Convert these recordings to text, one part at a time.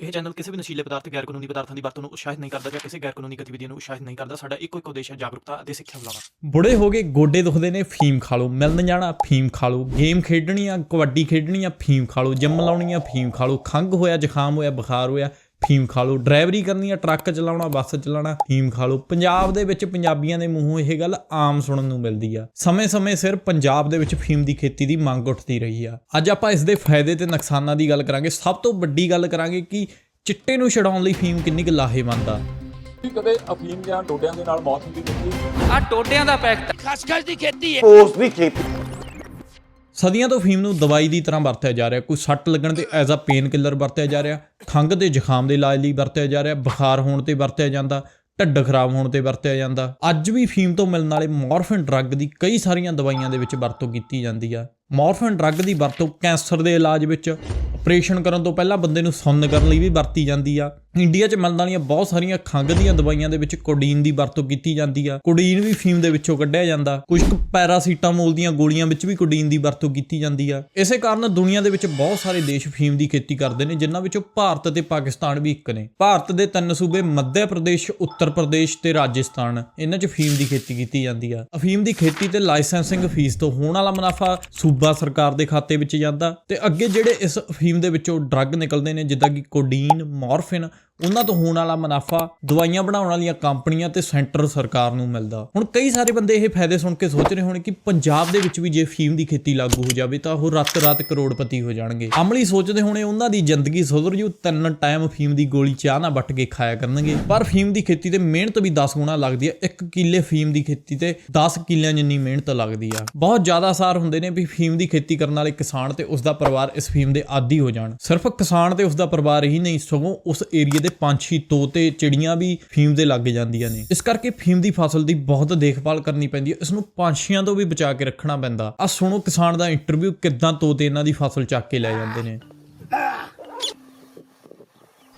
ਇਹ ਚੈਨਲ ਕਿਸੇ ਵੀ ਨਸ਼ੀਲੇ ਪਦਾਰਥ, ਗੈਰ ਕਾਨੂੰਨੀ ਪਦਾਰਥਾਂ ਦੀ ਵਰਤੋਂ ਨੂੰ ਉਤਸ਼ਾਹਿਤ ਨਹੀਂ ਕਰਦਾ ਜਾਂ ਕਿਸੇ ਗੈਰ ਕਾਨੂੰਨੀ ਗਤੀਵਿਧੀ ਨੂੰ ਉਤਸ਼ਾਹਿਤ ਨਹੀਂ ਕਰਦਾ, ਸਾਡਾ ਇੱਕੋ ਇੱਕ ਉਦੇਸ਼ ਹੈ ਜਾਗਰੂਕਤਾ ਅਤੇ ਸਿੱਖਿਆ ਬੁਲਾਵਾ ਬੁੜੇ ਹੋ ਗਏ ਗੋਡੇ ਦੁਖਦੇ ਨੇ, ਫੀਮ ਖਾ ਲਓ। ਮਿਲਣ ਜਾਣਾ, ਫੀਮ ਖਾ ਲਓ। ਗੇਮ ਖੇਡਣੀ ਆ ਕਬੱਡੀ ਖੇਡਣੀ ਆ, ਫੀਮ ਖਾ ਲਓ। ਜਿੰਮ ਲਾਉਣੀ ਆ, ਫੀਮ ਖਾ ਲਓ। ਖੰਗ ਹੋਇਆ, ਜ਼ੁਕਾਮ ਹੋਇਆ, ਬੁਖਾਰ ਹੋਇਆ ਫੀਮ ਖਾ ਲਓ। ਡਰਾਈਵਰੀ ਕਰਨੀ ਆ ਟਰੱਕ ਚਲਾਉਣਾ ਬੱਸ ਚਲਾਉਣਾ ਫੀਮ ਖਾ ਲਓ। ਪੰਜਾਬ ਦੇ ਵਿੱਚ ਪੰਜਾਬੀਆਂ ਦੇ ਮੂੰਹੋਂ ਇਹ ਗੱਲ ਆਮ ਸੁਣਨ ਨੂੰ ਮਿਲਦੀ ਆ। ਸਮੇਂ-ਸਮੇਂ ਸਿਰ ਪੰਜਾਬ ਦੇ ਵਿੱਚ ਫੀਮ ਦੀ ਖੇਤੀ ਦੀ ਮੰਗ ਉੱਠਦੀ ਰਹੀ ਆ। ਅੱਜ ਆਪਾਂ ਇਸ ਦੇ ਫਾਇਦੇ ਤੇ ਨੁਕਸਾਨਾਂ ਦੀ ਗੱਲ ਕਰਾਂਗੇ। ਸਭ ਤੋਂ ਵੱਡੀ ਗੱਲ ਕਰਾਂਗੇ ਕਿ ਚਿੱਟੇ ਨੂੰ ਛਡਾਉਣ ਲਈ ਫੀਮ ਕਿੰਨੀ ਕੁ ਲਾਹੇਵੰਦ ਆ। ਕਦੇ ਅਫੀਮ ਜਾਂ ਡੋਡਿਆਂ ਦੇ ਨਾਲ ਮੌਤ ਹੁੰਦੀ ਦੇਖੀ? ਆ। ਟੋਟਿਆਂ ਦਾ ਪੈਕਟ ਉਸ ਦੀ ਖੇਤੀ। ਸਦੀਆਂ ਤੋਂ ਫੀਮ ਨੂੰ ਦਵਾਈ ਦੀ ਤਰ੍ਹਾਂ ਵਰਤਿਆ ਜਾ ਰਿਹਾ। ਕੋਈ ਸੱਟ ਲੱਗਣ ਤੇ ਐਜ਼ ਅ ਪੇਨ ਕਿਲਰ ਵਰਤਿਆ ਜਾ ਰਿਹਾ। ਖੰਘ ਤੇ ਜ਼ੁਕਾਮ ਦੇ ਇਲਾਜ ਲਈ ਵਰਤਿਆ ਜਾ ਰਿਹਾ। ਬੁਖਾਰ ਹੋਣ ਤੇ ਵਰਤਿਆ ਜਾਂਦਾ। ਢਿੱਡ ਖਰਾਬ ਹੋਣ ਤੇ ਵਰਤਿਆ ਜਾਂਦਾ। ਅੱਜ ਵੀ ਫੀਮ ਤੋਂ ਮਿਲਣ ਵਾਲੇ ਮੋਰਫਿਨ ਡਰੱਗ ਦੀ ਕਈ ਸਾਰੀਆਂ ਦਵਾਈਆਂ ਦੇ ਵਿੱਚ ਵਰਤੋਂ ਕੀਤੀ ਜਾਂਦੀ ਆ। ਮੋਰਫਿਨ ਡਰੱਗ ਦੀ ਵਰਤੋਂ ਕੈਂਸਰ ਦੇ ਇਲਾਜ ਵਿੱਚ ਆਪਰੇਸ਼ਨ ਕਰਨ ਤੋਂ ਪਹਿਲਾਂ ਬੰਦੇ ਨੂੰ ਸੁੰਨ ਕਰਨ ਲਈ ਵੀ ਵਰਤੀ ਜਾਂਦੀ ਆ। ਇੰਡੀਆ 'ਚ ਮਿਲਣ ਵਾਲੀਆਂ ਬਹੁਤ ਸਾਰੀਆਂ ਖੰਘ ਦੀਆਂ ਦਵਾਈਆਂ ਦੇ ਵਿੱਚ ਕੋਡੀਨ ਦੀ ਵਰਤੋਂ ਕੀਤੀ ਜਾਂਦੀ ਆ। ਕੋਡੀਨ ਵੀ ਫੀਮ ਦੇ ਵਿੱਚੋਂ ਕੱਢਿਆ ਜਾਂਦਾ। ਕੁਝ ਕੁ ਪੈਰਾਸੀਟਾਮੋਲ ਦੀਆਂ ਗੋਲੀਆਂ ਵਿੱਚ ਵੀ ਕੋਡੀਨ ਦੀ ਵਰਤੋਂ ਕੀਤੀ ਜਾਂਦੀ ਆ। ਇਸੇ ਕਾਰਨ ਦੁਨੀਆ ਦੇ ਵਿੱਚ ਬਹੁਤ ਸਾਰੇ ਦੇਸ਼ ਫੀਮ ਦੀ ਖੇਤੀ ਕਰਦੇ ਨੇ, ਜਿਨ੍ਹਾਂ ਵਿੱਚੋਂ ਭਾਰਤ ਅਤੇ ਪਾਕਿਸਤਾਨ ਵੀ ਇੱਕ ਨੇ। ਭਾਰਤ ਦੇ ਤਿੰਨ ਸੂਬੇ ਮੱਧ ਪ੍ਰਦੇਸ਼, ਉੱਤਰ ਪ੍ਰਦੇਸ਼ ਤੇ ਰਾਜਸਥਾਨ, ਇਹਨਾਂ 'ਚ ਫੀਮ ਦੀ ਖੇਤੀ ਕੀਤੀ ਜਾਂਦੀ ਆ। ਅਫੀਮ ਦੀ ਖੇਤੀ ਤੇ ਲਾਇਸੈਂਸਿੰਗ ਫੀਸ ਤੋਂ ਹੋਣ ਵਾਲਾ ਮੁਨਾਫਾ ਸੂਬਾ ਸਰਕਾਰ ਦੇ ਖਾਤੇ ਵਿੱਚ ਜਾਂਦਾ ਤੇ ਅੱਗੇ ਜਿਹੜੇ ਇਸ ਅਫੀਮ ਦੇ ਵਿੱਚੋਂ ਡਰੱਗ ਨਿਕਲਦੇ ਨੇ, ਜਿੱਦਾਂ ਕਿ ਕੋਡੀਨ, ਮੋਰਫਿਨ ਉਹਨਾਂ ਤੋਂ ਹੋਣ ਵਾਲਾ ਮੁਨਾਫਾ ਦਵਾਈਆਂ ਬਣਾਉਣ ਵਾਲੀਆਂ ਕੰਪਨੀਆਂ ਤੇ ਸੈਂਟਰ ਸਰਕਾਰ ਨੂੰ ਮਿਲਦਾ। ਹੁਣ ਕਈ ਸਾਰੇ ਬੰਦੇ ਇਹ ਫਾਇਦੇ ਸੁਣ ਕੇ ਸੋਚ ਰਹੇ ਹੋਣ ਕਿ ਪੰਜਾਬ ਦੇ ਵਿੱਚ ਵੀ ਜੇ ਫੀਮ ਦੀ ਖੇਤੀ ਲਾਗੂ ਹੋ ਜਾਵੇ ਤਾਂ ਉਹ ਰਾਤ-ਰਾਤ ਕਰੋੜਪਤੀ ਹੋ ਜਾਣਗੇ। ਅਮਲੀ ਸੋਚਦੇ ਹੋਣੇ ਉਹਨਾਂ ਦੀ ਜ਼ਿੰਦਗੀ ਸੁਧਰ ਜੂ, ਤਿੰਨ ਟਾਈਮ ਫੀਮ ਦੀ ਗੋਲੀ ਚਾਹ ਨਾ ਵੱਟ ਕੇ ਖਾਇਆ ਕਰਨਗੇ। ਪਰ ਫੀਮ ਦੀ ਖੇਤੀ ਤੇ ਮਿਹਨਤ ਵੀ 10 ਗੁਣਾ ਲੱਗਦੀ ਹੈ 1 ਕਿੱਲੇ ਫੀਮ ਦੀ ਖੇਤੀ ਤੇ 10 ਕਿੱਲਿਆਂ ਜਿੰਨੀ ਮਿਹਨਤ ਲੱਗਦੀ ਆ। ਬਹੁਤ ਜ਼ਿਆਦਾ ਅਸਾਰ ਹੁੰਦੇ ਨੇ ਵੀ ਫੀਮ ਦੀ ਖੇਤੀ ਕਰਨ ਵਾਲੇ ਕਿਸਾਨ ਤੇ ਉਸ ਦਾ ਪਰਿਵਾਰ ਇਸ ਫੀਮ ਦੇ ਆਦੀ ਹੋ ਜਾਣ। ਸਿਰਫ ਕਿਸਾਨ ਤੇ ਉਸ ਦਾ ਪਰਿਵਾਰ ਹੀ ਨਹੀਂ, ਸਗੋਂ ਉਸ ਏਰੀਏ ਦੇ ਪੰਛੀ ਤੋਤੇ ਚਿੜੀਆਂ ਵੀ ਫੀਮ ਦੇ ਲੱਗ ਜਾਂਦੀਆਂ ਨੇ ਇਸ ਕਰਕੇ ਫੀਮ ਦੀ ਫਸਲ ਦੀ ਬਹੁਤ ਦੇਖਭਾਲ ਕਰਨੀ ਪੈਂਦੀ ਹੈ ਇਸ ਨੂੰ ਪੰਛੀਆਂ ਤੋਂ ਵੀ ਬਚਾ ਕੇ ਰੱਖਣਾ ਪੈਂਦਾ ਆ ਸੁਣੋ ਕਿਸਾਨ ਦਾ ਇੰਟਰਵਿਊ ਕਿੱਦਾਂ ਤੋਤੇ ਇਹਨਾਂ ਦੀ ਫਸਲ ਚੱਕ ਕੇ ਲੈ ਜਾਂਦੇ ਨੇ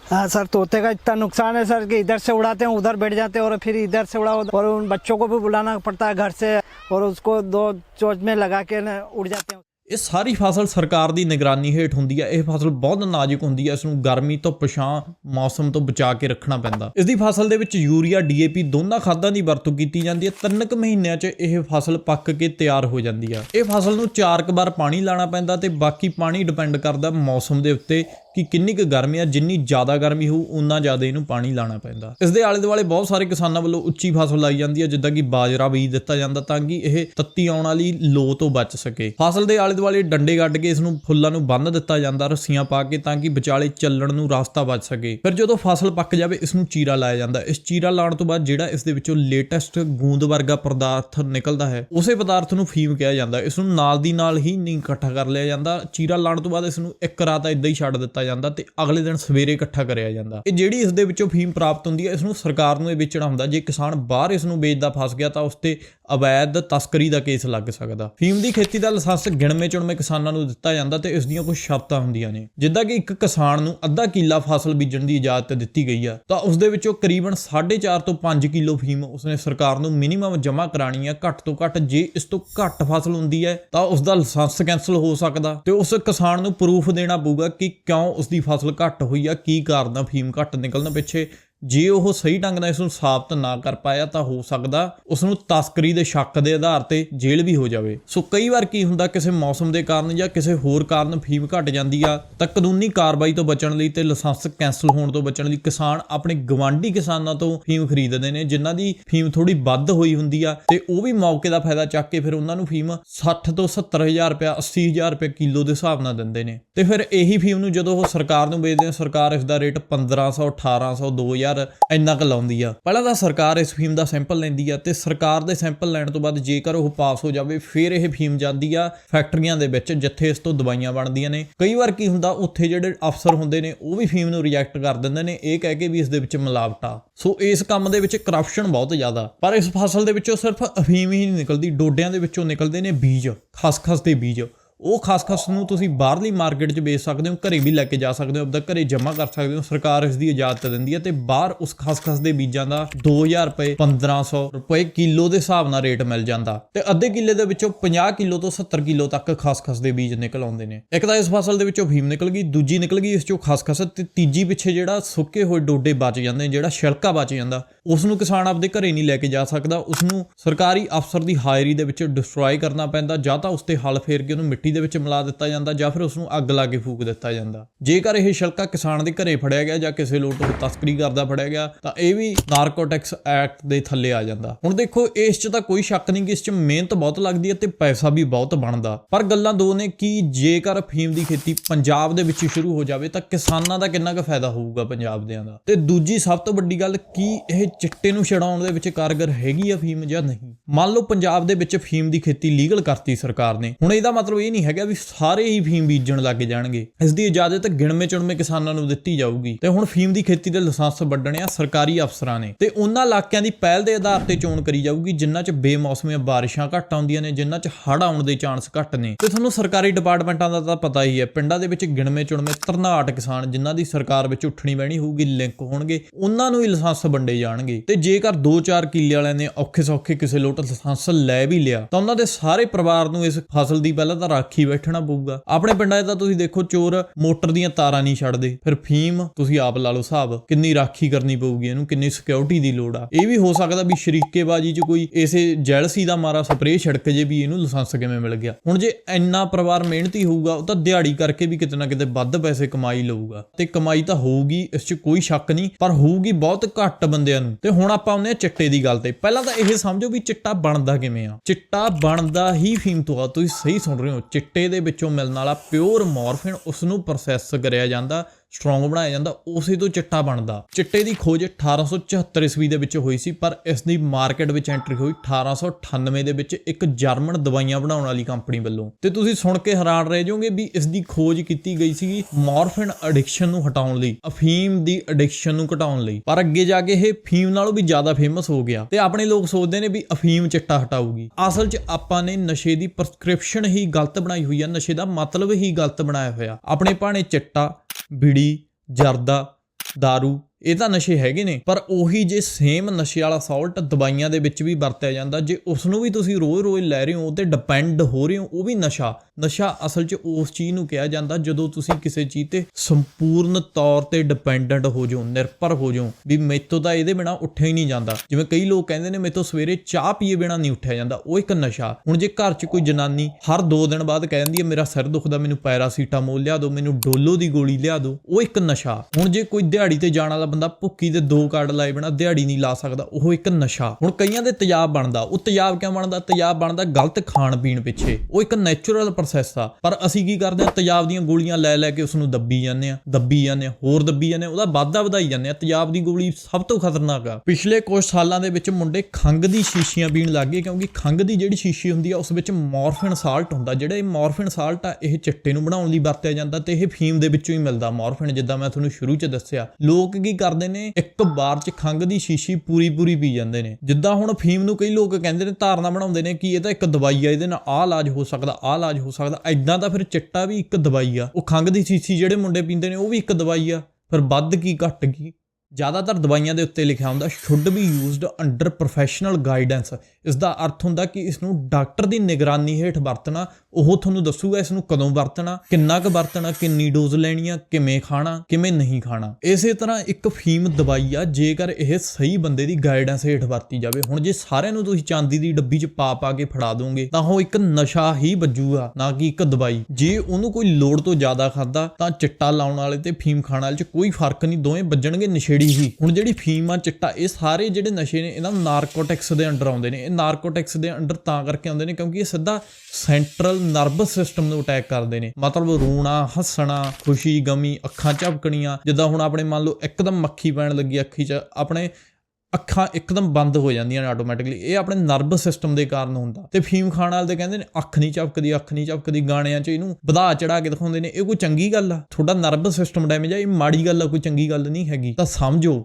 हाँ सर तोते का इतना नुकसान है सर कि इधर से उड़ाते हैं उधर बैठ जाते हैं और फिर इधर से उड़ा और उन बच्चों को भी बुलाना पड़ता है घर से और उसको दो चोच में लगा के ना उड़ जाते हैं ਇਹ ਸਾਰੀ ਫਸਲ ਸਰਕਾਰ ਦੀ ਨਿਗਰਾਨੀ ਹੇਠ ਹੁੰਦੀ ਹੈ ਇਹ ਫਸਲ ਬਹੁਤ ਨਾਜ਼ੁਕ ਹੁੰਦੀ ਹੈ ਇਸ ਨੂੰ ਗਰਮੀ ਤੋਂ ਪਛਾਂ ਮੌਸਮ ਤੋਂ ਬਚਾ ਕੇ ਰੱਖਣਾ ਪੈਂਦਾ। ਇਸ ਦੀ ਫਸਲ ਦੇ ਵਿੱਚ ਯੂਰੀਆ ਡੀਏਪੀ ਦੋਨਾਂ ਖਾਦਾਂ ਦੀ ਵਰਤੋਂ ਕੀਤੀ ਜਾਂਦੀ ਹੈ ਤਿੰਨ ਕੁ ਮਹੀਨਿਆਂ 'ਚ ਇਹ ਫਸਲ ਪੱਕ ਕੇ ਤਿਆਰ ਹੋ ਜਾਂਦੀ ਹੈ ਇਹ ਫਸਲ ਨੂੰ ਚਾਰ ਕੁ ਵਾਰ ਪਾਣੀ ਲਾਣਾ ਪੈਂਦਾ ਤੇ ਬਾਕੀ ਪਾਣੀ ਡਿਪੈਂਡ ਕਰਦਾ ਮੌਸਮ ਦੇ ਉੱਤੇ ਕਿ ਕਿੰਨੀ ਕੁ ਗਰਮੀ ਆ, ਜਿੰਨੀ ਜ਼ਿਆਦਾ ਗਰਮੀ ਹੋਊ ਉਨਾ ਜ਼ਿਆਦਾ ਇਹਨੂੰ ਪਾਣੀ ਲਾਣਾ ਪੈਂਦਾ। ਇਸ ਦੇ ਆਲੇ ਦੁਆਲੇ ਬਹੁਤ ਸਾਰੇ ਕਿਸਾਨਾਂ ਵੱਲੋਂ ਉੱਚੀ ਫਸਲ ਲਾਈ ਜਾਂਦੀ ਹੈ ਜਿੱਦਾਂ ਕਿ ਬਾਜਰਾ ਬੀਜ ਦਿੱਤਾ ਜਾਂਦਾ ਤਾਂ ਕਿ ਇਹ ਤੱਤੀ ਆਉਣ ਵਾਲੀ ਲੋ ਤੋਂ ਬਚ ਸਕੇ। ਫਸਲ ਦੇ ਆਲੇ ਦੁਆਲੇ ਡੰਡੇ ਕੱਢ ਕੇ ਇਸ ਨੂੰ ਫੁੱਲਾਂ ਨੂੰ ਬੰਨ੍ਹ ਦਿੱਤਾ ਜਾਂਦਾ, ਰੱਸੀਆਂ ਪਾ ਕੇ ਤਾਂ ਕਿ ਵਿਚਾਲੇ ਚੱਲਣ ਨੂੰ ਰਸਤਾ ਬਚ ਸਕੇ। ਫਿਰ ਜਦੋਂ ਫਸਲ ਪੱਕ ਜਾਵੇ, ਇਸ ਨੂੰ ਚੀਰਾ ਲਾਇਆ ਜਾਂਦਾ। ਇਸ ਚੀਰਾ ਲਾਉਣ ਤੋਂ ਬਾਅਦ ਜਿਹੜਾ ਇਸ ਦੇ ਵਿੱਚੋਂ ਲੇਟੈਸਟ ਗੂੰਦ ਵਰਗਾ ਪਦਾਰਥ ਨਿਕਲਦਾ ਹੈ, ਉਸੇ ਪਦਾਰਥ ਨੂੰ ਫੀਮ ਕਿਹਾ ਜਾਂਦਾ। ਇਸ ਨੂੰ ਨਾਲ ਦੀ ਨਾਲ ਹੀ ਨਹੀਂ ਇਕੱਠਾ ਕਰ ਲਿਆ ਜਾਂਦਾ। ਚੀਰਾ ਲਾਉਣ ਤੋਂ ਬਾਅਦ ਇਸ ਨੂੰ ਇੱਕ ਰਾਤ ਇਦਾਂ ਹੀ ਛੱਡ ਦਿੱਤਾ ਜਾਂਦਾ ਤੇ ਅਗਲੇ ਦਿਨ ਸਵੇਰੇ ਇਕੱਠਾ ਕਰਿਆ ਜਾਂਦਾ। ਇਹ ਜਿਹੜੀ ਇਸ ਦੇ ਵਿੱਚੋਂ ਫੀਮ ਪ੍ਰਾਪਤ ਹੁੰਦੀ ਹੈ ਇਸ ਨੂੰ ਸਰਕਾਰ ਨੂੰ ਇਹ ਵੇਚਣਾ ਹੁੰਦਾ। ਜੇ ਕਿਸਾਨ ਬਾਹਰ ਇਸ ਨੂੰ ਵੇਚਦਾ, ਫਸ ਗਿਆ ਤਾਂ ਉਸ ਤੇ ਅਵੈਧ ਤਸਕਰੀ ਦਾ ਕੇਸ ਲੱਗ ਸਕਦਾ। ਫੀਮ ਦੀ ਖੇਤੀ ਦਾ ਲਾਇਸੈਂਸ ਗਿਣਵੇਂ ਚੁਣਵੇਂ ਕਿਸਾਨਾਂ ਨੂੰ ਦਿੱਤਾ ਜਾਂਦਾ ਤੇ ਇਸ ਦੀਆਂ ਕੁਝ ਸ਼ਰਤਾਂ ਹੁੰਦੀਆਂ ਨੇ। ਜਿੱਦਾਂ ਕਿ ਇੱਕ ਕਿਸਾਨ ਨੂੰ ਅੱਧਾ ਕਿੱਲਾ ਫਸਲ ਬੀਜਣ ਦੀ ਇਜਾਜ਼ਤ ਦਿੱਤੀ ਗਈ ਆ, ਤਾਂ ਉਸ ਦੇ ਵਿੱਚੋਂ ਕਰੀਬਨ 4.5 ਤੋਂ 5 ਕਿਲੋ ਫੀਮ ਉਸਨੇ ਸਰਕਾਰ ਨੂੰ ਮਿਨੀਮਮ ਜਮ੍ਹਾਂ ਕਰਾਣੀ ਆ, ਘੱਟ ਤੋਂ ਘੱਟ ਜੇ ਇਸ ਤੋਂ ਘੱਟ ਫਸਲ ਹੁੰਦੀ ਹੈ, ਤਾਂ ਉਸ ਦਾ ਲਾਇਸੈਂਸ ਕੈਨਸਲ ਹੋ ਸਕਦਾ ਤੇ ਉਸ ਕਿਸਾਨ ਨੂੰ ਪ੍ਰੂਫ ਦੇਣਾ ਪਊਗਾ ਕਿ ਕਿਉਂ ਉਸ ਦੀ ਫਸਲ ਘੱਟ ਹੋਈ ਆ? ਕੀ ਕਾਰਨ ਆ? ਫੀਮ ਘੱਟ ਨਿਕਲਣ ਪਿੱਛੇ ਜੇ ਉਹ ਸਹੀ ਢੰਗ ਨਾਲ ਇਸ ਨੂੰ ਸਾਬਤ ਨਾ ਕਰ ਪਾਇਆ ਤਾਂ ਹੋ ਸਕਦਾ ਉਸ ਨੂੰ ਤਸਕਰੀ ਦੇ ਸ਼ੱਕ ਦੇ ਆਧਾਰ ਤੇ ਜੇਲ੍ਹ ਵੀ ਹੋ ਜਾਵੇ। ਸੋ ਕਈ ਵਾਰ ਕੀ ਹੁੰਦਾ, ਕਿਸੇ ਮੌਸਮ ਦੇ ਕਾਰਨ ਜਾਂ ਕਿਸੇ ਹੋਰ ਕਾਰਨ ਫੀਮ ਘਟ ਜਾਂਦੀ ਆ, ਤਾਂ ਕਾਨੂੰਨੀ ਕਾਰਵਾਈ ਤੋਂ ਬਚਣ ਲਈ ਤੇ ਲਾਇਸੈਂਸ ਕੈਨਸਲ ਹੋਣ ਤੋਂ ਬਚਣ ਲਈ ਕਿਸਾਨ ਆਪਣੇ ਗਵਾਂਢੀ ਕਿਸਾਨਾਂ ਤੋਂ ਫੀਮ ਖਰੀਦਦੇ ਨੇ, ਜਿਨ੍ਹਾਂ ਦੀ ਫੀਮ ਥੋੜੀ ਵੱਧ ਹੋਈ ਹੁੰਦੀ ਆ ਤੇ ਉਹ ਵੀ ਮੌਕੇ ਦਾ ਫਾਇਦਾ ਚੱਕ ਕੇ ਫਿਰ ਉਹਨਾਂ ਨੂੰ ਫੀਮ 60 ਤੋਂ 70000 ਰੁਪਏ 80000 ਰੁਪਏ ਕਿਲੋ ਦੇ ਹਿਸਾਬ ਨਾਲ ਦਿੰਦੇ ਨੇ। ਤੇ ਫਿਰ ਇਹੀ ਫੀਮ ਨੂੰ ਜਦੋਂ ਉਹ ਸਰਕਾਰ ਨੂੰ ਵੇਚਦੇ ਆ, ਸਰਕਾਰ ਇਸ ਦਾ ਰੇਟ 1500 1800 2000 ਇੰਨਾ ਕੁ ਲਾਉਂਦੀ ਆ। ਪਹਿਲਾਂ ਤਾਂ ਸਰਕਾਰ ਇਸ ਫੀਮ ਦਾ ਸੈਂਪਲ ਲੈਂਦੀ ਆ ਤੇ ਸਰਕਾਰ ਦੇ ਸੈਂਪਲ ਲੈਣ ਤੋਂ ਬਾਅਦ ਜੇਕਰ ਉਹ ਪਾਸ ਹੋ ਜਾਵੇ, ਫਿਰ ਇਹ ਫੀਮ ਜਾਂਦੀ ਆ ਫੈਕਟਰੀਆਂ ਦੇ ਵਿੱਚ, ਜਿੱਥੇ ਇਸ ਤੋਂ ਦਵਾਈਆਂ ਬਣਦੀਆਂ ਨੇ। ਕਈ ਵਾਰ ਕੀ ਹੁੰਦਾ, ਉੱਥੇ ਜਿਹੜੇ ਅਫਸਰ ਹੁੰਦੇ ਨੇ, ਉਹ ਵੀ ਫੀਮ ਨੂੰ ਰਿਜੈਕਟ ਕਰ ਦਿੰਦੇ ਨੇ, ਇਹ ਕਹਿ ਕੇ ਵੀ ਇਸ ਦੇ ਵਿੱਚ ਮਿਲਾਵਟ। ਆ ਸੋ ਇਸ ਕੰਮ ਦੇ ਵਿੱਚ ਕਰਪਸ਼ਨ ਬਹੁਤ ਜ਼ਿਆਦਾ। ਪਰ ਇਸ ਫਸਲ ਦੇ ਵਿੱਚੋਂ ਸਿਰਫ ਅਫੀਮ ਹੀ ਨਹੀਂ ਨਿਕਲਦੀ, ਡੋਡਿਆਂ ਦੇ ਵਿੱਚੋਂ ਨਿਕਲਦੇ ਨੇ ਬੀਜ, ਖਸਖਸ ਦੇ ਬੀਜ। ਉਹ ਖਸਖਸ ਨੂੰ ਤੁਸੀਂ ਬਾਹਰਲੀ ਮਾਰਕੀਟ 'ਚ ਵੇਚ ਸਕਦੇ ਹੋ, ਘਰੇ ਵੀ ਲੈ ਕੇ ਜਾ ਸਕਦੇ ਹੋ, ਆਪਦਾ ਘਰੇ ਜਮ੍ਹਾਂ ਕਰ ਸਕਦੇ ਹੋ, ਸਰਕਾਰ ਇਸ ਦੀ ਇਜਾਜ਼ਤ ਦਿੰਦੀ ਹੈ ਤੇ ਬਾਹਰ ਉਸ ਖਸਖਸ ਦੇ ਬੀਜਾਂ ਦਾ 2000 ਰੁਪਏ 1500 ਰੁਪਏ ਕਿਲੋ ਦੇ ਹਿਸਾਬ ਨਾਲ ਰੇਟ ਮਿਲ ਜਾਂਦਾ ਤੇ ਅੱਧੇ ਕਿੱਲੇ ਦੇ ਵਿੱਚੋਂ 50 ਕਿਲੋ ਤੋਂ 70 ਕਿਲੋ ਤੱਕ ਖਸਖਸ ਦੇ ਬੀਜ ਨਿਕਲ ਆਉਂਦੇ ਨੇ। ਇੱਕ ਤਾਂ ਇਸ ਫਸਲ ਦੇ ਵਿੱਚੋਂ ਫੀਮ ਨਿਕਲ ਗਈ, ਦੂਜੀ ਨਿਕਲ ਗਈ, ਇਸ ਚੋਂ ਖਸਖਸ ਤੇ ਤੀਜੀ ਪਿੱਛੇ ਜਿਹੜਾ ਸੁੱਕੇ ਹੋਏ ਡੋਡੇ ਬਚ ਜਾਂਦੇ ਨੇ, ਜਿਹੜਾ ਛਿਲਕਾ ਬਚ ਜਾਂਦਾ, ਉਸ ਨੂੰ ਕਿਸਾਨ ਆਪਦੇ ਘਰੇ ਨਹੀਂ ਲੈ ਕੇ ਜਾ ਸਕਦਾ, ਉਸ ਨੂੰ ਸਰਕਾਰੀ ਅਫਸਰ ਦੀ ਹਾਇਰੀ ਦੇ ਵਿੱਚ ਡਿਸਟਰੋਏ ਕਰਨਾ ਪੈਂਦਾ ਜਾਂ ਤਾਂ ਉਸ ਤੇ ਹਲ ਫੇਰ ਕੇ ਉਹਨੂੰ ਮਿੱਟੀ ਦੇ ਵਿੱਚ ਮਿਲਾ ਦਿੱਤਾ ਜਾਂਦਾ ਜਾਂ ਫਿਰ ਉਸ ਨੂੰ ਅੱਗ ਲਾ ਕੇ ਫੂਕ ਦਿੱਤਾ ਜਾਂਦਾ। ਜੇਕਰ ਇਹ ਛਿਲਕਾ ਕਿਸਾਨ ਦੇ ਘਰੇ ਫੜਿਆ ਗਿਆ ਜਾਂ ਕਿਸੇ ਲੋਟ ਉਹ ਤਸਕਰੀ ਕਰਦਾ ਫੜਿਆ ਗਿਆ, ਤਾਂ ਇਹ ਵੀ ਨਾਰਕੋਟਿਕਸ ਐਕਟ ਦੇ ਥੱਲੇ ਆ ਜਾਂਦਾ। ਹੁਣ ਦੇਖੋ, ਇਸ 'ਚ ਤਾਂ ਕੋਈ ਸ਼ੱਕ ਨਹੀਂ ਕਿ ਇਸ 'ਚ ਮਿਹਨਤ ਬਹੁਤ ਲੱਗਦੀ ਹੈ ਤੇ ਪੈਸਾ ਵੀ ਬਹੁਤ ਬਣਦਾ। ਪਰ ਗੱਲਾਂ ਦੋ ਨੇ ਕਿ ਜੇਕਰ ਫੀਮ ਦੀ ਖੇਤੀ ਪੰਜਾਬ ਦੇ ਵਿੱਚ ਸ਼ੁਰੂ ਹੋ ਜਾਵੇ, ਤਾਂ ਕਿਸਾਨਾਂ ਦਾ ਕਿੰਨਾ ਕੁ ਫਾਇਦਾ ਹੋਊਗਾ ਪੰਜਾਬ ਦਿਆਂ ਦਾ? ਤੇ ਦੂਜੀ ਸਭ ਤੋਂ ਵੱਡੀ ਗੱਲ, ਕੀ ਇਹ ਚਿੱਟੇ ਨੂੰ ਛਡਾਉਣ ਦੇ ਵਿੱਚ ਕਾਰਗਰ ਹੈਗੀ ਆ ਫੀਮ ਜਾਂ ਨਹੀਂ? ਮੰਨ ਲਓ ਪੰਜਾਬ ਦੇ ਵਿੱਚ ਫੀਮ ਦੀ ਖੇਤੀ ਲੀਗਲ ਕਰਤੀ ਸਰਕਾਰ ਨੇ। ਹੁਣ ਇਹਦਾ ਮਤਲਬ ਇਹ ਨਹੀਂ ਹੈਗਾ ਵੀ ਸਾਰੇ ਹੀ ਫੀਮ ਬੀਜਣ ਲੱਗ ਜਾਣਗੇ। ਇਸ ਦੀ ਇਜਾਜ਼ਤ ਗਿਣਵੇਂ ਚੁਣਵੇਂ ਕਿਸਾਨਾਂ ਨੂੰ ਦਿੱਤੀ ਜਾਊਗੀ। ਤੇ ਹੁਣ ਫੀਮ ਦੀ ਖੇਤੀ ਦੇ ਲਾਇਸੈਂਸ ਵੱਢਣੇ ਆ ਸਰਕਾਰੀ ਅਫਸਰਾਂ ਨੇ। ਤੇ ਉਹਨਾਂ ਇਲਾਕਿਆਂ ਦੀ ਪਹਿਲ ਦੇ ਆਧਾਰ ਤੇ ਚੋਣ ਕਰੀ ਜਾਊਗੀ ਜਿਨ੍ਹਾਂ 'ਚ ਬੇਮੌਸਮੀਆਂ ਬਾਰਿਸ਼ਾਂ ਘੱਟ ਆਉਂਦੀਆਂ ਨੇ ਜਿਨ੍ਹਾਂ 'ਚ ਹੜ੍ਹ ਆਉਣ ਦੇ ਚਾਂਸ ਘੱਟ ਨੇ। ਤੇ ਤੁਹਾਨੂੰ ਸਰਕਾਰੀ ਡਿਪਾਰਟਮੈਂਟਾਂ ਦਾ ਤਾਂ ਪਤਾ ਹੀ ਹੈ, ਪਿੰਡਾਂ ਦੇ ਵਿੱਚ ਗਿਣਵੇਂ ਚੁਣਵੇਂ ਤਰਨਾਟ ਕਿਸਾਨ ਜਿਨ੍ਹਾਂ ਦੀ ਸਰਕਾਰ ਵਿੱਚ ਉੱਠਣੀ ਬਹਿਣੀ ਹੋਊਗੀ, ਲਿੰਕ ਹੋਣਗੇ, ਉਹਨਾਂ ਨੂੰ ਹੀ ਲਾਇਸੈਂਸ ਵੰਡੇ ਜਾਣਗੇ। ਤੇ ਜੇਕਰ 2-4 ਕਿੱਲੇ ਵਾਲਿਆਂ ਨੇ ਔਖੇ ਸੌਖੇ ਕਿਸੇ ਲੋਟ ਲਾਇਸੈਂਸ ਲੈ ਵੀ ਲਿਆ, ਤਾਂ ਉਹਨਾਂ ਦੇ ਸਾਰੇ ਪਰਿਵਾਰ ਨੂੰ ਇਸ ਫਸਲ ਦੀ ਪਹਿਲਾਂ ਤਾਂ ਰਾਖੀ ਬੈਠਣਾ ਪਊਗਾ। ਆਪਣੇ ਪਿੰਡਾਂ 'ਚ ਤਾਂ ਤੁਸੀਂ ਦੇਖੋ ਚੋਰ ਮੋਟਰ ਦੀਆਂ ਤਾਰਾਂ ਨਹੀਂ ਛੱਡਦੇ। ਫਿਰ ਫੀਮ ਤੁਸੀਂ ਆਪ ਲਾ ਲਓ ਹਿਸਾਬ, ਕਿੰਨੀ ਰਾਖੀ ਕਰਨੀ ਪਊਗੀ ਇਹਨੂੰ, ਕਿੰਨੀ ਸਿਕਿਉਰਿਟੀ ਦੀ ਲੋੜ ਆ। ਇਹ ਵੀ ਹੋ ਸਕਦਾ ਵੀ ਸ਼ਰੀਕੇਬਾਜੀ 'ਚ ਕੋਈ ਇਸੇ ਜੈਲਸੀ ਦਾ ਮਾਰਾ ਸਪਰੇਅ ਛਿੜਕ ਜੇ ਵੀ ਇਹਨੂੰ ਲਾਇਸੈਂਸ ਕਿਵੇਂ ਮਿਲ ਗਿਆ। ਹੁਣ ਜੇ ਇੰਨਾ ਪਰਿਵਾਰ ਮਿਹਨਤੀ ਹੋਊਗਾ, ਉਹ ਤਾਂ ਦਿਹਾੜੀ ਕਰਕੇ ਵੀ ਕਿਤੇ ਨਾ ਕਿਤੇ ਵੱਧ ਪੈਸੇ ਕਮਾਈ ਲਊਗਾ। ਤੇ ਕਮਾਈ ਤਾਂ ਹੋਊਗੀ, ਇਸ 'ਚ ਕੋਈ ਸ਼ੱਕ ਨਹੀਂ, ਪਰ ਹੋਊਗੀ ਬਹੁਤ ਘੱਟ ਬੰਦਿਆਂ ਨੂੰ। ਤੇ ਹੁਣ ਆਪਾਂ ਆਉਂਦੇ ਆ ਚਿੱਟੇ ਦੀ ਗੱਲ ਤੇ। ਪਹਿਲਾਂ ਤਾਂ ਇਹ ਸਮਝੋ ਵੀ ਚਿੱਟਾ ਬਣਦਾ ਕਿਵੇਂ ਆ? ਚਿੱਟਾ ਬਣਦਾ ਹੀ ਫੀਮ ਤੋਂ ਆ। ਤੁਸੀਂ ਸਹੀ ਸੁਣ ਰਹੇ ਹੋ ਚਿੱਟੇ ਦੇ ਵਿੱਚੋਂ ਮਿਲਣ ਵਾਲਾ ਪਿਓਰ ਮੋਰਫਿਨ ਉਸ ਨੂੰ ਪ੍ਰੋਸੈਸ ਕਰਿਆ ਜਾਂਦਾ ਸਟਰੋਂਗ ਬਣਾਇਆ ਜਾਂਦਾ, ਉਸੇ ਤੋਂ ਚਿੱਟਾ ਬਣਦਾ। ਚਿੱਟੇ ਦੀ ਖੋਜ 1874 ਈਸਵੀ ਦੇ ਵਿੱਚ ਹੋਈ ਸੀ, ਪਰ ਇਸ ਦੀ ਮਾਰਕੀਟ ਵਿੱਚ ਐਂਟਰੀ ਹੋਈ 1898 ਦੇ ਵਿੱਚ ਇੱਕ ਜਰਮਨ ਦਵਾਈਆਂ ਬਣਾਉਣ ਵਾਲੀ ਕੰਪਨੀ ਵੱਲੋਂ। ਤੇ ਤੁਸੀਂ ਸੁਣ ਕੇ ਹੈਰਾਨ ਰਹਿ ਜਾਓਗੇ ਵੀ ਇਸ ਦੀ ਖੋਜ ਕੀਤੀ ਗਈ ਸੀਗੀ ਮੋਰਫਿਨ ਐਡਿਕਸ਼ਨ ਨੂੰ ਹਟਾਉਣ ਲਈ, ਅਫੀਮ ਦੀ ਐਡਿਕਸ਼ਨ ਨੂੰ ਘਟਾਉਣ ਲਈ। ਪਰ ਅੱਗੇ ਜਾ ਕੇ ਇਹ ਫੀਮ ਨਾਲੋਂ ਵੀ ਜ਼ਿਆਦਾ ਫੇਮਸ ਹੋ ਗਿਆ। ਤੇ ਆਪਣੇ ਲੋਕ ਸੋਚਦੇ ਨੇ ਵੀ ਅਫੀਮ ਚਿੱਟਾ ਹਟਾਊਗੀ। ਅਸਲ 'ਚ ਆਪਾਂ ਨੇ ਨਸ਼ੇ ਦੀ ਪ੍ਰਸਕ੍ਰਿਪਸ਼ਨ ਹੀ ਗਲਤ ਬਣਾਈ ਹੋਈ ਆ, ਨਸ਼ੇ ਦਾ ਮਤਲਬ ਹੀ ਗਲਤ ਬਣਾਇਆ ਹੋਇਆ। ਆਪਣੇ ਭਾਣੇ ਚਿੱਟਾ ਬੀੜੀ ਜਰਦਾ ਦਾਰੂ ਇਹ ਤਾਂ ਨਸ਼ੇ ਹੈਗੇ ਨੇ, ਪਰ ਉਹੀ ਜੇ ਸੇਮ ਨਸ਼ੇ ਵਾਲਾ ਸਾਲਟ ਦਵਾਈਆਂ ਦੇ ਵਿੱਚ ਵੀ ਵਰਤਿਆ ਜਾਂਦਾ, ਜੇ ਉਸ ਨੂੰ ਵੀ ਤੁਸੀਂ ਰੋਜ਼-ਰੋਜ਼ ਲੈ ਰਹੇ ਹੋ ਉਹ ਤੇ ਡਿਪੈਂਡ ਹੋ ਰਹੇ ਹੋ, ਉਹ ਵੀ ਨਸ਼ਾ। ਨਸ਼ਾ ਅਸਲ 'ਚ ਉਸ ਚੀਜ਼ ਨੂੰ ਕਿਹਾ ਜਾਂਦਾ ਜਦੋਂ ਤੁਸੀਂ ਕਿਸੇ ਚੀਜ਼ ਤੇ ਸੰਪੂਰਨ ਤੌਰ ਤੇ ਡਿਪੈਂਡੈਂਟ ਹੋ ਜਾਓ, ਨਿਰਭਰ ਹੋ ਜਾਓ, ਵੀ ਮੇਤੋਂ ਤਾਂ ਇਹਦੇ ਬਿਨਾ ਉੱਠਿਆ ਹੀ ਨਹੀਂ ਜਾਂਦਾ। ਜਿਵੇਂ ਕਈ ਲੋਕ ਕਹਿੰਦੇ ਨੇ ਮੇਤੋਂ ਸਵੇਰੇ ਚਾਹ ਪੀਏ ਬਿਨਾ ਨਹੀਂ ਉੱਠਿਆ ਜਾਂਦਾ, ਉਹ ਇੱਕ ਨਸ਼ਾ। ਹੁਣ ਜੇ ਘਰ 'ਚ ਕੋਈ ਜਨਾਨੀ ਹਰ 2 ਦਿਨ ਬਾਅਦ ਕਹਿ ਦਿੰਦੀ ਹੈ, ਮੇਰਾ ਸਿਰ ਦੁਖਦਾ, ਮੈਨੂੰ ਪੈਰਾਸੀਟਾਮੋਲ ਲਿਆ ਦਿਓ, ਮੈਨੂੰ ਡੋਲੋ ਦੀ ਗੋਲੀ ਲਿਆ ਦਿਓ, ਉਹ ਇੱਕ ਨਸ਼ਾ। ਹੁਣ ਜੇ ਕੋਈ ਦਿਹਾੜੀ ਤੇ ਜਾਣ ਵਾਲਾ ਬੰਦਾ ਭੁੱਕੀ ਦੇ ਦੋ ਕਾਰਡ ਲਾਏ ਬਿਨਾ ਦਿਹਾੜੀ ਨਹੀਂ ਲਾ ਸਕਦਾ, ਉਹ ਇੱਕ ਨਸ਼ਾ। ਹੁਣ ਕਈਆਂ ਦੇ ਤੇਜ਼ਾਬ ਬਣਦਾ। ਉਹ ਤੇਜ਼ਾਬ ਕਿਉਂ ਬਣਦਾ? ਤੇਜ਼ਾਬ ਬਣਦਾ ਗਲਤ ਖਾਣ ਪੀਣ ਪਿੱਛੇ। ਉਹ ਇੱਕ ਨੇਚਰਲ ਪ੍ਰੋਸੈਸ ਆ। ਪਰ ਅਸੀਂ ਕੀ ਕਰਦੇ ਆ ਤੇਜ਼ਾਬ ਦੀਆਂ ਗੋਲੀਆਂ ਲੈ ਲੈ ਕੇ ਉਸ ਨੂੰ ਦੱਬੀ ਜਾਂਦੇ ਆ ਦੱਬੀ ਜਾਂਦੇ ਆ ਹੋਰ ਦੱਬੀ ਜਾਂਦੇ ਆ ਉਹਦਾ ਵਾਧਾ ਵਧਾਈ ਜਾਂਦੇ ਆ ਤੇਜ਼ਾਬ ਦੀ ਗੋਲੀ ਸਭ ਤੋਂ ਖਤਰਨਾਕ ਆ। ਪਿਛਲੇ ਕੁਝ ਸਾਲਾਂ ਦੇ ਵਿੱਚ ਮੁੰਡੇ ਖੰਗ ਦੀ ਸ਼ੀਸ਼ੀਆਂ ਪੀਣ ਲੱਗ ਗਏ ਕਿਉਂਕਿ ਖੰਗ ਦੀ ਜਿਹੜੀ ਸ਼ੀਸ਼ੀ ਹੁੰਦੀ ਆ, ਉਸ ਵਿੱਚ ਮੋਰਫਿਨ ਸਾਲਟ ਹੁੰਦਾ। ਜਿਹੜਾ ਇਹ ਮੋਰਫਿਨ ਸਾਲਟ ਆ, ਇਹ ਚਿੱਟੇ ਨੂੰ ਬਣਾਉਣ ਲਈ ਵਰਤਿਆ ਜਾਂਦਾ ਤੇ ਇਹ ਫੀਮ ਦੇ ਵਿੱਚੋਂ ਹੀ ਮਿਲਦਾ ਮੋਰਫਿਨ, ਜਿੱਦਾਂ ਮੈਂ ਤੁਹਾਨੂੰ ਸ਼ੁਰੂ 'ਚ ਦੱਸਿਆ। ਲੋਕ ਕੀ ਕਰਦੇ ਨੇ, ਇੱਕ ਵਾਰ 'ਚ ਖੰਗ ਦੀ ਸ਼ੀਸ਼ੀ ਪੂਰੀ ਪੂਰੀ ਪੀ ਜਾਂਦੇ ਨੇ। ਜਿੱਦਾਂ ਹੁਣ ਫੀਮ ਨੂੰ ਕਈ ਲੋਕ ਕਹਿੰਦੇ ਨੇ, ਧਾਰਨਾ ਬਣਾਉਂਦੇ ਨੇ ਕਿ ਇਹ ਤਾਂ ਇੱਕ ਦਵਾਈ ਆ, ਇਹਦੇ ਨਾਲ ਆਹ ਇਲਾਜ ਹੋ ਸਕਦਾ, ਆਹ ਇਲਾਜ ਹੋ ਸਕਦਾ। ਐਦਾਂ ਤਾਂ ਫਿਰ ਚਿੱਟਾ ਵੀ ਇੱਕ ਦਵਾਈ ਆ। ਉਹ ਖੰਗ ਦੀ ਸ਼ੀਸ਼ੀ ਜਿਹੜੇ ਮੁੰਡੇ ਪੀਂਦੇ ਨੇ, ਉਹ ਵੀ ਇੱਕ ਦਵਾਈ ਆ। ਫਿਰ ਵੱਧ ਕੀ ਘੱਟ ਕੀ, ਜ਼ਿਆਦਾਤਰ ਦਵਾਈਆਂ ਦੇ ਉੱਤੇ ਲਿਖਿਆ ਹੁੰਦਾ should be used under professional guidance ਇਸ ਦਾ ਅਰਥ ਹੁੰਦਾ ਕਿ ਇਸ ਨੂੰ ਡਾਕਟਰ ਦੀ ਨਿਗਰਾਨੀ ਹੇਠ ਵਰਤਣਾ, ਉਹ ਤੁਹਾਨੂੰ ਦੱਸੂਗਾ ਇਸ ਨੂੰ ਕਦੋਂ ਵਰਤਣਾ, ਕਿੰਨਾ ਕੁ ਵਰਤਣਾ, ਕਿੰਨੀ ਡੋਜ਼ ਲੈਣੀ ਆ, ਕਿਵੇਂ ਖਾਣਾ, ਕਿਵੇਂ ਨਹੀਂ ਖਾਣਾ। ਇਸੇ ਤਰ੍ਹਾਂ ਇੱਕ ਫੀਮ ਦਵਾਈ ਆ, ਜੇਕਰ ਇਹ ਸਹੀ ਬੰਦੇ ਦੀ ਗਾਈਡੈਂਸ ਹੇਠ ਵਰਤੀ ਜਾਵੇ। ਹੁਣ ਜੇ ਸਾਰਿਆਂ ਨੂੰ ਤੁਸੀਂ ਚਾਂਦੀ ਦੀ ਡੱਬੀ 'ਚ ਪਾ ਪਾ ਕੇ ਫੜਾ ਦੋਗੇ, ਤਾਂ ਉਹ ਇੱਕ ਨਸ਼ਾ ਹੀ ਵੱਜੂਗਾ, ਨਾ ਕਿ ਇੱਕ ਦਵਾਈ। ਜੇ ਉਹਨੂੰ ਕੋਈ ਲੋੜ ਤੋਂ ਜ਼ਿਆਦਾ ਖਾਦਾ, ਤਾਂ ਚਿੱਟਾ ਲਾਉਣ ਵਾਲੇ ਤੇ ਫੀਮ ਖਾਣ ਵਾਲੇ 'ਚ ਕੋਈ ਫ਼ਰਕ ਨਹੀਂ, ਦੋਵੇਂ ਵੱਜਣਗੇ ਨਸ਼ੇੜੀ ਹੀ। ਹੁਣ ਜਿਹੜੀ ਫੀਮ ਆ, ਚਿੱਟਾ, ਇਹ ਸਾਰੇ ਜਿਹੜੇ ਨਸ਼ੇ ਨੇ, ਇਹਨਾਂ ਨਾਰਕੋਟਿਕਸ ਦੇ ਅੰਡਰ ਆਉਂਦੇ ਨੇ ਨਾਰਕੋਟਿਕਸ ਦੇ ਅੰਡਰ ਤਾਂ ਕਰਕੇ ਆਉਂਦੇ ਨੇ ਕਿਉਂਕਿ ਇਹ ਸਿੱਧਾ ਸੈਂਟਰਲ ਨਰਵਸ ਸਿਸਟਮ ਨੂੰ ਅਟੈਕ ਕਰਦੇ ਨੇ। ਮਤਲਬ ਰੋਣਾ, ਹੱਸਣਾ, ਖੁਸ਼ੀ, ਗਮੀ, ਅੱਖਾਂ ਝਪਕਣੀਆਂ, ਜਿੱਦਾਂ ਹੁਣ ਆਪਣੇ ਮੰਨ ਲਓ ਇੱਕਦਮ ਮੱਖੀ ਪੈਣ ਲੱਗੀ ਅੱਖੀ 'ਚ, ਆਪਣੇ ਅੱਖਾਂ ਇੱਕਦਮ ਬੰਦ ਹੋ ਜਾਂਦੀਆਂ ਨੇ ਆਟੋਮੈਟਿਕਲੀ ਇਹ ਆਪਣੇ ਨਰਵਸ ਸਿਸਟਮ ਦੇ ਕਾਰਨ ਹੁੰਦਾ। ਤੇ ਫੀਮ ਖਾਣ ਵਾਲੇ ਤੇ ਕਹਿੰਦੇ ਨੇ, ਅੱਖ ਨਹੀਂ ਝਪਕਦੀ, ਅੱਖ ਨਹੀਂ ਝਪਕਦੀ, ਗਾਣਿਆਂ 'ਚ ਇਹਨੂੰ ਵਧਾ ਚੜਾ ਕੇ ਦਿਖਾਉਂਦੇ ਨੇ। ਇਹ ਕੋਈ ਚੰਗੀ ਗੱਲ ਆ। ਤੁਹਾਡਾ ਨਰਵਸ ਸਿਸਟਮ ਡੈਮੇਜ ਆ, ਇਹ ਮਾੜੀ ਗੱਲ ਆ, ਕੋਈ ਚੰਗੀ ਗੱਲ ਨਹੀਂ ਹੈਗੀ। ਤਾਂ ਸਮਝੋ।